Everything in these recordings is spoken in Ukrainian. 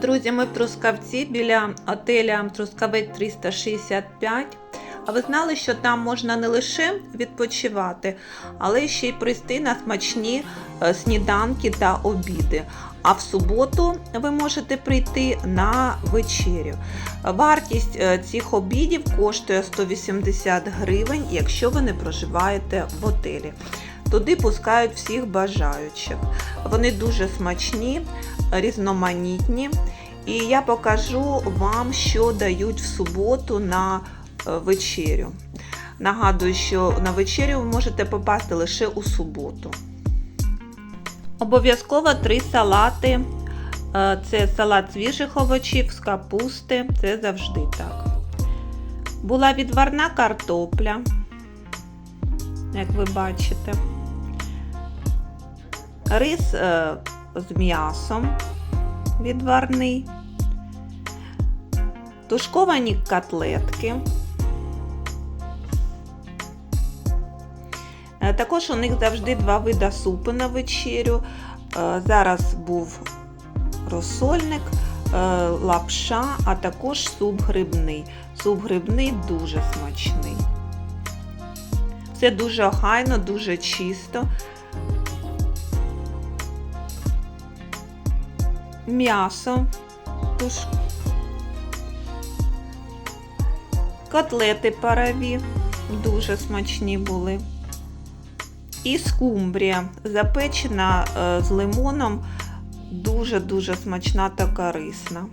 Друзі, ми в Трускавці біля отеля Трускавець 365. А ви знали, що там можна не лише відпочивати, але ще й прийти на смачні е, сніданки та обіди. А в суботу ви можете прийти на вечерю. Вартість е, цих обідів коштує 180 гривень, якщо ви не проживаєте в отелі. Туди пускають всіх бажаючих. Вони дуже смачні, різноманітні. І я покажу вам, що дають в суботу на е, вечерю. Нагадую, що на вечерю ви можете попасти лише у суботу. Обов'язково три салати. Е, Це салат свіжих овочів з капусти. Це завжди так. Була відварна картопля, як ви бачите. Рис е, з м'ясом відварний, тушковані котлетки. Е, Також у них завжди два види супу на вечерю. Е, Зараз був розсольник, лапша, а також суп грибний. Суп грибний дуже смачний. Все дуже охайно, дуже чисто. М'ясо, котлети парові, дуже смачні були. І скумбрія запечена е, з лимоном, дуже-дуже смачна та корисна.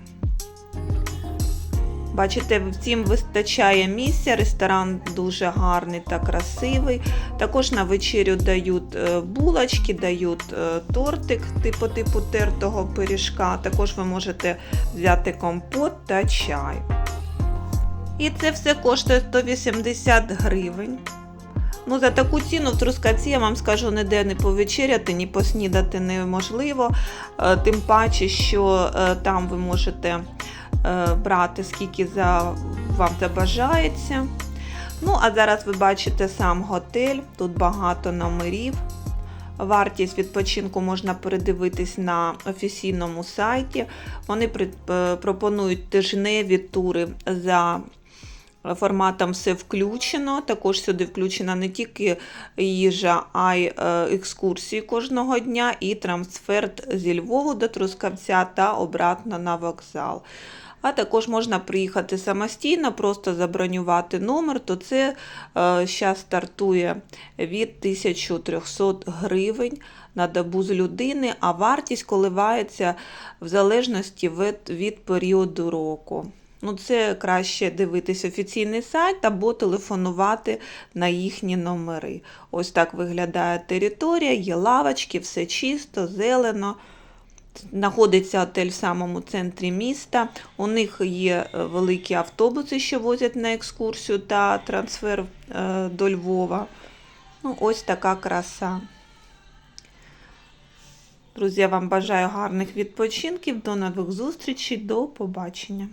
Бачите, всім вистачає місця, ресторан дуже гарний та красивий. Також на вечерю дають е, булочки, дають е, тортик типу типу тертого пиріжка. Також ви можете взяти компот та чай. І це все коштує 180 гривень. Ну, за таку ціну в Трускавці, я вам скажу, ніде не повечеряти, ні поснідати неможливо. Е, Тим паче, що там ви можете брати скільки за, вам забажається. Ну, а зараз ви бачите сам готель, тут багато номерів. Вартість відпочинку можна передивитись на офіційному сайті. Вони е, пропонують тижневі тури за форматом все включено. Також сюди включена не тільки їжа, а й е, екскурсії кожного дня і трансфер зі Львову до Трускавця та обратно на вокзал. А також можна приїхати самостійно, просто забронювати номер, то це зараз стартує від 1300 гривень на добу з людини, а вартість коливається в залежності від, від періоду року. Ну, це краще дивитись офіційний сайт або телефонувати на їхні номери. Ось так виглядає територія, є лавочки, все чисто, зелено. Знаходиться отель в самому центрі міста. У них є е, великі автобуси, що возять на екскурсію та трансфер е, до Львова. Ну, ось така краса. Друзі, я вам бажаю гарних відпочинків. До нових зустрічей, до побачення.